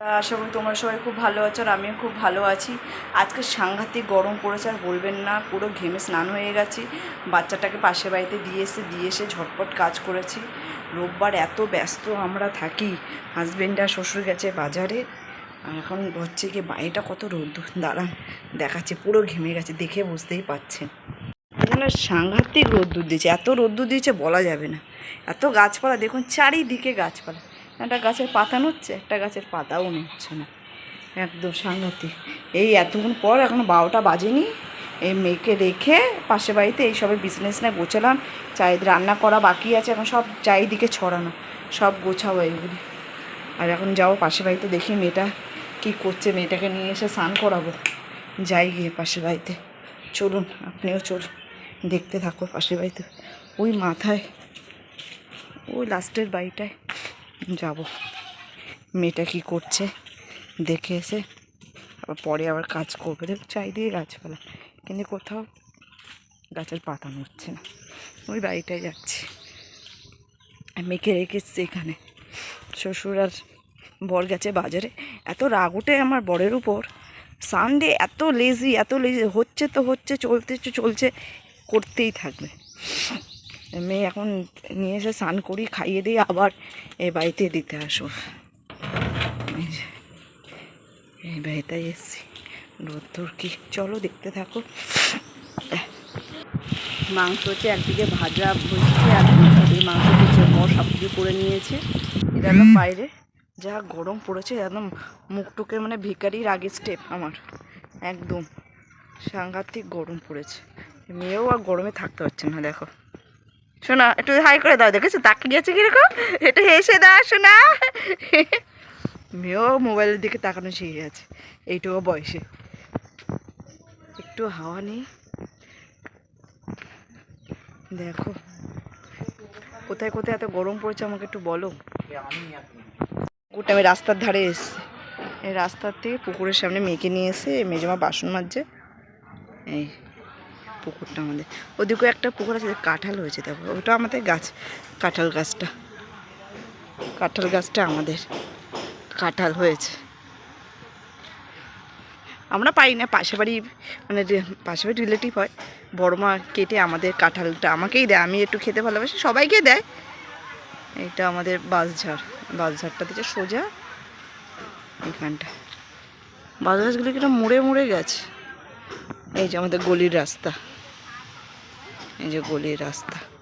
আশা করি তোমরা সবাই খুব ভালো আছো আর আমিও খুব ভালো আছি। আজকে সাংঘাতিক গরম পড়েছে, আর বলবেন না, পুরো ঘেমে স্নান হয়ে গেছি। বাচ্চাটাকে পাশের বাড়িতে দিয়ে এসে দিয়ে এসে ঝটপট কাজ করেছি। রোববার এত ব্যস্ত আমরা থাকি হাজবেন্ড আর শ্বশুর গেছে বাজারে। আর এখন হচ্ছে কি বাড়িটা কত রোদ, দাঁড়ান, দেখাচ্ছে, পুরো ঘেমে গেছে, দেখে বুঝতেই পাচ্ছেন। এখানে সাংঘাতিক রোদ্দুর দিয়েছে এত রোদ্দুর দিয়েছে বলা যাবে না। এত গাছপালা, দেখুন, চারিদিকে গাছপালা। একটা গাছের পাতা নড়ছে, একটা গাছের পাতাও নড়ছে না। একদম সাংঘাতিক এই এতক্ষণ পর এখন বারোটা বাজেনি। এই মেয়েকে রেখে পাশে বাড়িতে এই সবের বিজনেস না গোছালাম। চাই রান্না করা বাকি আছে, এখন সব চারিদিকে ছড়ানো। সব গোছাবো এইগুলি আর এখন যাব পাশে বাড়িতে দেখি মেয়েটা কী করছে। মেয়েটাকে নিয়ে এসে স্নান করাবো। যাই গিয়ে পাশে বাড়িতে। চলুন, আপনিও চলুন। দেখতে থাকো পাশের বাড়িতে। ওই মাথায়, ওই লাস্টের বাড়িটায়। যাব। মেয়েটা কি করছে? দেখে এসে আবার পরে আবার কাজ করবে। দেখ চারিদিকে গাছপালা। কিন্তু কোথাও গাছের পাতা নড়ছে না। ওই বাড়িটায় যাচ্ছি। মেয়েকে রেখে এসছি এখানে। শ্বশুর আর বর গেছে বাজারে। এত রাগ ওঠে আমার বরের উপর। সানডে এত লেজি এত লেজি হচ্ছে তো হচ্ছে, চলতে চলছে, করতেই থাকবে। মেয়ে এখন নিয়ে এসে স্নান করি খাইয়ে দিয়ে আবার এই বাড়িতে দিতে আসো এই বাড়িটাই এসছি। রোদ্দুর কি? চলো দেখতে থাকো। মাংস হচ্ছে একদিকে ভাজা বসছে আর মাংস হচ্ছে মর সব কিছু করে নিয়েছে। এটা বাইরে যা গরম পড়েছে একদম মুখটুকে মানে ভিকারির আগে স্টেপ আমার। একদম সাংঘাতিক গরম পড়েছে। মেয়েও আর গরমে থাকতে পারছে না দেখো। শোনা, একটু হাই করে দাও, দেখেছ? তাকিয়ে গেছে কীরকম? একটু হেসে দাও, শোনা। মেয়েও মোবাইলের দিকে তাকানো শিখে গেছে। এইটুকু বয়সে। একটু হাওয়া নেই। দেখো। কোথায় কোথায় এত গরম পড়েছে আমাকে একটু বলো? আমি রাস্তার ধারে এসছি। এই রাস্তার থেকে পুকুরের সামনে মেয়েকে নিয়ে এসে মেজমা বাসন মাজছে। এই। পুকুরটা আমাদের। ওদিকেও একটা পুকুর আছে, কাঁঠাল হয়েছে, দেখো। ওটা আমাদের গাছ, কাঁঠাল গাছটা। কাঁঠাল গাছটা আমাদের। কাঁঠাল হয়েছে। আমরা পাই না পাশে বাড়ি মানে পাশে বাড়ি রিলেটিভ হয়। বড় মা কেটে আমাদের কাঁঠালটা আমাকেই দেয়, আমি একটু খেতে ভালোবাসি, সবাইকে দেয়। এটা আমাদের বাঁশঝাড়। বাঁশঝাড়টা দিচ্ছে সোজা এখানটা। বাঁশ গাছগুলো কিনা মুড়ে মুড়ে গেছে? এই যে আমাদের গলির রাস্তা। এই যে গলির রাস্তা।